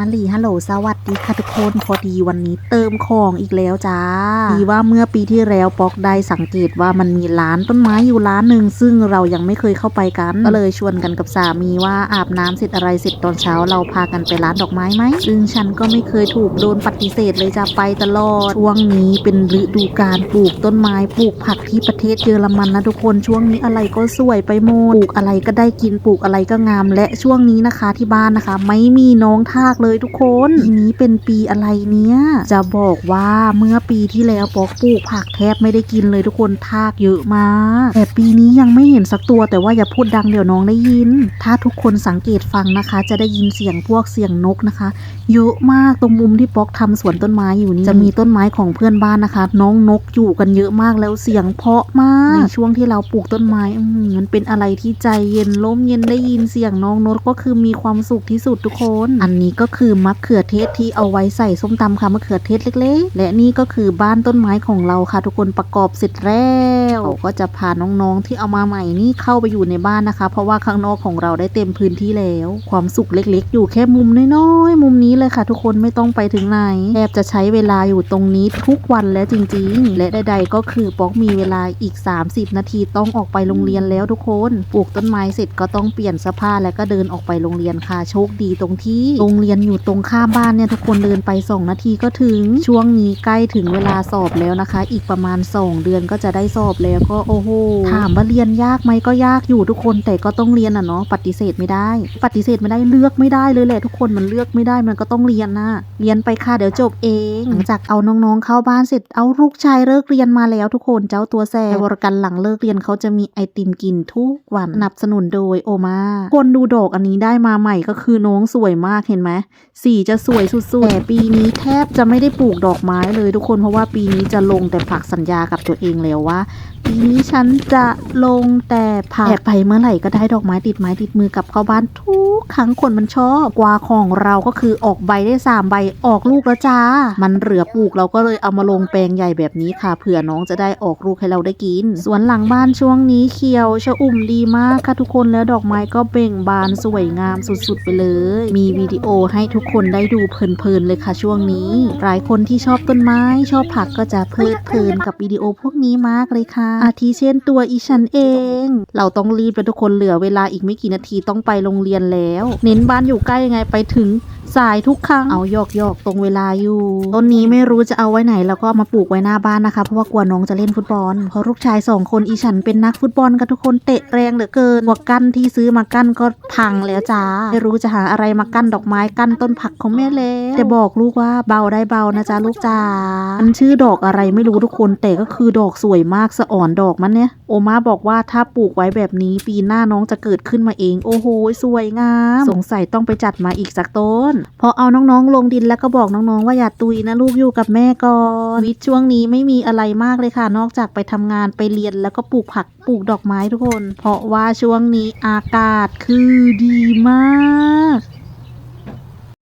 ฮัลโหลฮัลโหลสวัสดีค่ะทุกคนพอดีวันนี้เติมของอีกแล้วจ้าดีว่าเมื่อปีที่แล้วป๊อกได้สังเกตว่ามันมีร้านต้นไม้อยู่ร้านหนึ่งซึ่งเรายังไม่เคยเข้าไปกัน ก็เลยชวนกันกับสามีว่าอาบน้ำเสร็จอะไรเสร็จตอนเช้าเราพากันไปร้านดอกไม้ไหมซึ่งฉันก็ไม่เคยถูกโดนปฏิเสธเลยจะไปตลอดช่วงนี้เป็นฤดูการปลูกต้นไม้ปลูกผักที่ประเทศเยอรมันนะทุกคนช่วงนี้อะไรก็สวยไปหมดปลูกอะไรก็ได้กินปลูกอะไรก็งาม และช่วงนี้นะคะที่บ้านนะคะ ไม่มีน้องทากเลยทุกคนปีนี้เป็นปีอะไรเนี้ยจะบอกว่าเมื่อปีที่แล้วปอกปลูกผักแทบไม่ได้กินเลยทุกคนทากเยอะมากแต่ปีนี้ยังไม่เห็นสักตัวแต่ว่าอย่าพูดดังเดี๋ยวน้องได้ยิน ถ้าทุกคนสังเกตฟังนะคะ จะได้ยินเสียงพวกเสียงนกนะคะ เยอะมากตรงมุมที่ป๊อกทำสวนต้นไม้อยู่นี่จะมีต้นไม้ของเพื่อนบ้านนะคะ น้องนกอยู่กันเยอะมากแล้วเสียงเพราะมากในช่วงที่เราปลูกต้นไม้อื้อหือมันเป็นอะไรที่ใจเย็นลมเย็นได้ยินเสียงน้องนกก็คือมีความสุขที่สุดทุกคน อันนี้ก็็คือมะเขือเทศที่เอาไว้ใส่ส้มตำค่ะมะเขือเทศเล็กๆ และนี่ก็คือบ้านต้นไม้ของเราค่ะ ทุกคนประกอบเสร็จแล้วก็จะพาน้องๆที่เอามาใหม่นี่เข้าไปอยู่ในบ้านนะคะ เพราะว่าข้างนอกของเราได้เต็มพื้นที่แล้ว ความสุขเล็กๆ อยู่แค่มุมน้อยๆมุมนี้เลยค่ะ ทุกคนไม่ต้องไปถึงไหนแทบจะใช้เวลาอยู่ตรงนี้ทุกวันแล้วจริงๆ และใดๆก็คือป๊อกมีเวลาอีก 30 นาทีต้องออกไปโรงเรียนแล้วทุกคนปลูกต้นไม้เสร็จก็ต้องเปลี่ยนเสื้อผ้าแล้วก็เดินออกไปโรงเรียนค่ะโชคดีตรงที่โรงเรียนนอยู่ตรงข้ามบ้านเนี่ยทุกคนเดินไป 2 นาทีก็ถึงช่วงนี้ใกล้ถึงเวลาสอบแล้วนะคะ อีกประมาณ 2 เดือนก็จะได้สอบแล้วก็โอ้โหถามว่าเรียนยากไหมก็ยากอยู่ทุกคนแต่ก็ต้องเรียนอะเนาะปฏิเสธไม่ได้ ปฏิเสธไม่ได้เลือกไม่ได้เลยแหละทุกคนมันเลือกไม่ได้มันก็ต้องเรียนนะเรียนไปค่ะเดี๋ยวจบเองหลังจากเอาน้องๆเข้าบ้านเสร็จเอาลูกชายเลิกเรียนมาแล้วทุกคนเจ้าตัวแซ่บริกันหลังเลิกเรียนเขาจะมีไอติมกินทุกวันสนับสนุนโดยโอมาคนดูดอกอันนี้ได้มาใหม่ก็คือน้องสวยมากเห็นไหมสีจะสวยสุดๆแต่ปีนี้แทบจะไม่ได้ปลูกดอกไม้เลยทุกคนเพราะว่าปีนี้จะลงแต่ผักสัญญากับตัวเองแล้วว่า ปีนี้ฉันจะลงแต่ผักแต่ไปเมื่อไหร่ก็ได้ดอกไม้ติดไม้ติดมือกลับเข้าบ้านทุกครั้งคนมันชอบกวาของเราก็คือออกใบได้สามใบออกลูกแล้วจ้า มันเหลือปลูกเราก็เลยเอามาลงแปลงใหญ่แบบนี้ค่ะเผื่อน้องจะได้ออกลูกให้เราได้กินสวนหลังบ้านช่วงนี้เขียวชอุ่มดีมากค่ะทุกคนแล้วดอกไม้ก็เบ่งบานสวยงามสุดๆไปเลย มีวิดีโอให้ทุกคนได้ดูเพลินๆเลยค่ะช่วงนี้ หลายคนที่ชอบต้นไม้ชอบผักก็จะเพลิดเพลินกับวิดีโอพวกนี้มากเลยค่ะอาทิเช่นตัวอีฉันเอง เราต้องรีบแล้วทุกคนเหลือเวลาอีกไม่กี่นาทีต้องไปโรงเรียนแล้ว เน้นบ้านอยู่ใกล้ยังไงไปถึง สายทุกครั้งเอาหยอกหยอกตรงเวลาอยู่ ต้นนี้ไม่รู้จะเอาไว้ไหนแล้วก็เอามาปลูกไว้หน้าบ้านนะคะ เพราะว่ากลัวน้องจะเล่นฟุตบอลเพราะลูกชายสองคนอีฉันเป็นนักฟุตบอลกันทุกคนเตะแรงเหลือเกินหัวกั้นที่ซื้อมากั้นก็พังแล้วจ้าไม่รู้จะหาอะไรมากั้นดอกไม้กั้นต้นผักของแม่แล้วแต่บอกลูกว่าเบาได้เบานะจ๊ะลูกจ๋ามันชื่อดอกอะไรไม่รู้ทุกคนแต่ก็คือดอกสวยมากสะอ่อนดอกมันเนี่ยโอมาบอกว่าถ้าปลูกไว้แบบนี้ปีหน้าน้องจะเกิดขึ้นมาเอง โอ้โหสวยงาม สงสัยต้องไปจัดมาอีกสักต้นพอเอาน้องๆ ลงดินแล้วก็บอกน้องๆ ว่าอย่าตุยนะลูกอยู่กับแม่ก่อนวิช่วงนี้ไม่มีอะไรมากเลยค่ะ นอกจากไปทำงานไปเรียนแล้วก็ปลูกผักปลูกดอกไม้ทุกคน เพราะว่าช่วงนี้อากาศคือดีมาก